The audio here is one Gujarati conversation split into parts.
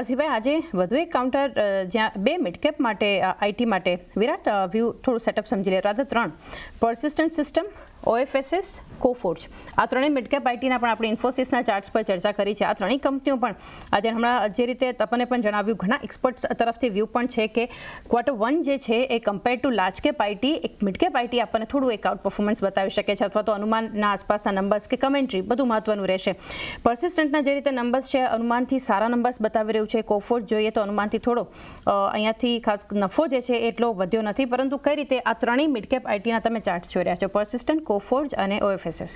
આ સિવાય આજે વધુ એક કાઉન્ટર જ્યાં બે મિડકેપ માટે આઈટી માટે વિરાટ વ્યૂ થોડું સેટઅપ સમજી લે. રાધા ત્રણ. પર્સિસ્ટન્ટ સિસ્ટમ ઓએફએસએસ કોફોર્જ આ ત્રણેય મિડકેપ આઈટીના પણ આપણે ઇન્ફોસિસના ચાર્ટ્સ પર ચર્ચા કરી છે. આ ત્રણેય કંપનીઓ પણ આજે હમણાં જે રીતે તપને પણ જણાવ્યું, ઘણા એક્સપર્ટ્સ તરફથી વ્યૂ પણ છે કે ક્વાર્ટર વન જે છે એ compare to large cap IT એક મિડકેપ આઈટી આપણને થોડું એક આઉટ પરફોર્મન્સ બતાવી શકે છે અથવા તો અનુમાનના આસપાસના નંબર્સ કે કમેન્ટ્રી બધું મહત્વનું રહેશે. પર્સિસ્ટન્ટના જે રીતે નંબર્સ છે, અનુમાનથી સારા નંબર્સ બતાવી રહ્યું છે કોફોર્ટ જોઈએ તો અનુમાનથી થોડો અહીંયાથી ખાસ નફો જે છે એટલો વધ્યો નથી. પરંતુ કઈ રીતે આ ત્રણેય મિડકેપ આઈટીના તમે ચાર્ટ્સ જોઈ રહ્યા છો? પર્સિસ્ટન્ટ કોફોર્જ અને ઓએફએસએસ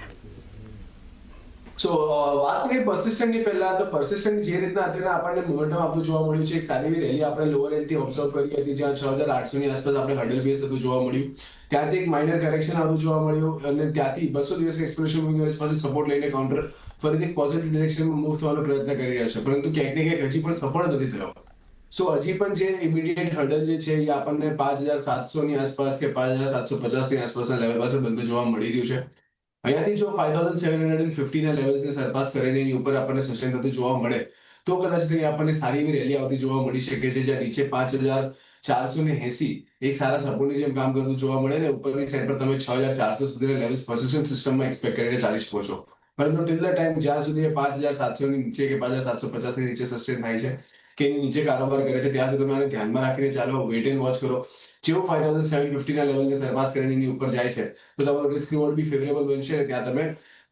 સો વાત કરીએ persistent ની પહેલા તો પર્સિસ્ટન્ટ જે રીતના અત્યારે આપણને મોમેન્ટમ આપતું જોવા મળ્યું છે, એક સારી એવી રેલી આપણે લોઅર એન્ડથી ઓબ્ઝર્વ કરી હતી, જ્યાં છ હજાર આઠસો ની આસપાસ આપણે હર્ડલ ફેસ થતું જોવા મળ્યું. ત્યાંથી એક માઇનર કરેક્શન આવતું જોવા મળ્યું અને ત્યાંથી બસો દિવસ એક્સપ્રેશન પાસે સપોર્ટ લઈને કાઉન્ટર ફરીથી પોઝિટિવ ડિરેક્શનમાં મૂવ થવાનો પ્રયત્ન કરી રહ્યા છે. પરંતુ ક્યાંક ને ક્યાંક હજી પણ સફળ નથી થયો. સો હજી પણ જે ઇમિડિયેટ હર્ડલ જે છે એ આપણને પાંચ હજાર સાતસો ની આસપાસ કે પાંચ હજાર સાતસો પચાસની આસપાસના લેવલ પાસે બંધ જોવા મળી રહ્યું છે. અહીંયાથી જો five thousand seven hundred and ફિફ્ટીના લેવલ્સને સરપાસ કરીને એની ઉપર આપણને સસ્ટેન થતું જોવા મળે, તો કદાચ તેની આપણને સારી એવી રેલી આવતી જોવા મળી શકે છે, જ્યાં નીચે પાંચ હજાર ચારસો ને એસી એક સારા સપોર્ટની જેમ કામ કરતું જોવા મળે ને ઉપરની સાઈડ પર તમે છ હજાર ચારસો સુધીના લેવલ્સ પર્સિસ્ટન્ટ સિસ્ટમમાં એક્સપેક્ટ કરીને ચાલી શકો છો પરંતુ ટિલ ધ ટાઈમ જ્યાં સુધી પાંચ હજાર સાતસો ની નીચે કે પાંચ હજાર સાતસો પચાસની નીચે સસ્ટેન થાય છે કે નીચે કારોબાર કરે છે, ત્યાં સુધી તમે ધ્યાનમાં રાખીને ચાલો વેટ એન્ડ વોચ કરો. જેવો ફાઈવ થાઉઝન્ડ સેવન ફિફ્ટીના લેવલને સરપાસ કરીને એની ઉપર જાય છે, તો તમારો રિસ્ક રિવોર્ડ બી ફેવરેબલ બનશે ત્યાં તમે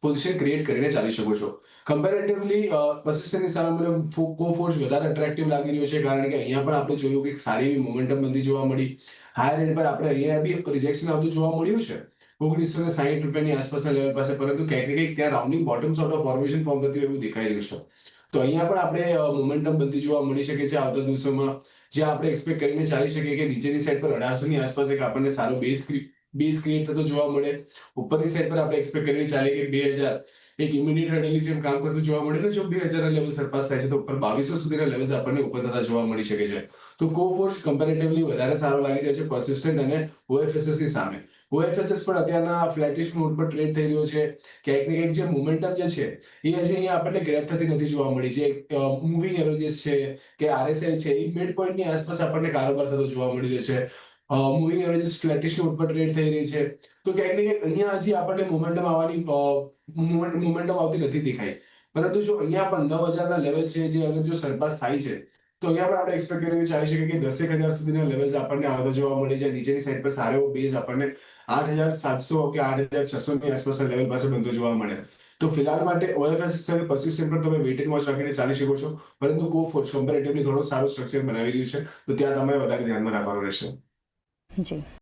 પોઝિશન ક્રિએટ કરીને ચાલી શકો છો. કમ્પેરેટિવલી પર્સિસ્ટન્ટની સામે મને કો ફોર્સ વધારે અટ્રેક્ટિવ લાગી રહ્યો છે, કારણ કે અહીંયા પણ આપણે જોયું કે એક સારી એવી મોમેન્ટમ બંધી જોવા મળી. હાયર એન્ડ પર આપણે અહીંયા બી રિજેક્શન આવતું જોવા મળ્યું છે, ઓગણીસો ને સાહીઠ રૂપિયાની આસપાસના લેવલ પાસે, પરંતુ ક્યાંક ને ક્યાંક ત્યાં rounding bottom of formation form થતી એવું દેખાઈ રહ્યું છે. તો અહીંયા પણ આપણે મોમેન્ટમ બંધી જોવા મળી શકે છે આવતા દિવસોમાં. જ્યાં આપણે એક્સપેક્ટ કરીને ચાલી શકીએ કે નીચેની સાઈડ પર અઢારસો ની આસપાસ એક આપણને સારો બેઝ બેઝ ક્રિએટ થતો જોવા મળે. ઉપરની સાઈડ પર આપણે એક્સપેક્ટ કરીને ચાલીએ કે બે હજાર એક ઇમિડિયેટ હર્ડલની જેમ કામ કરતું જોવા મળે ને, જો બે હજાર લેવલ સરપાસ થાય છે, તો ઉપર બાવીસો સુધીના લેવલ્સ આપણને ઉપર થતા જોવા મળી શકે છે. તો કો ફોર્સ કમ્પેરેટિવલી વધારે સારો લાગી રહ્યો છે પર્સિસ્ટન્ટ અને ઓએફએસએસની સામે. ઓએફએસએસ પણ અત્યારના ફ્લેટિશ મોડ પર ટ્રેડ થઈ રહ્યો છે. ક્યાંક ને ક્યાંક જે મોમેન્ટમ જે છે, એ હજી અહીંયા આપણને ગ્રેપ થતી નથી જોવા મળી. જે મૂવિંગ એવરેજીસ છે, કે આરએસએલ છે, એ મિડ પોઈન્ટની આસપાસ આપણને કારોબાર થતો જોવા મળી રહ્યો છે. મૂવિંગ એવરેજીસ ફ્લેટિશ નોટ પર ટ્રેડ થઈ રહી છે. તો ક્યાંક ને ક્યાંક અહીંયા હજી આપણને મોમેન્ટમ આવવાની મોમેન્ટમ આવતી નથી દેખાઈ. પરંતુ જો અહીંયા પણ નવ હજારના લેવલ છે, જે અગર જો સરપાસ થાય છે, તો અહીંયા પણ આપણે એક્સપેક્ટ કરીને ચાલી શકીએ કે દસેક હજાર સુધીના લેવલ્સ આપણને આવતા જોવા મળી જાય. નીચેની સાઈડ પર સારો એવો બેઝ આપણને આઠ હજાર સાતસો કે આઠ હજાર છસો ની આસપાસના લેવલ પાસે બનતો જોવા મળે. તો ફિલહાલ માટે ઓએફએસ અને પર્સિસ્ટન્ટ પર તમે વેઇટ વોચ રાખીને ચાલી શકો છો. પરંતુ ગો ફોર્સ કમ્પેરેટિવલી ઘણું સારું સ્ટ્રક્ચર બનાવી રહ્યું છે. તો ત્યાં તમારે વધારે ધ્યાનમાં રાખવાનું રહેશે. જી.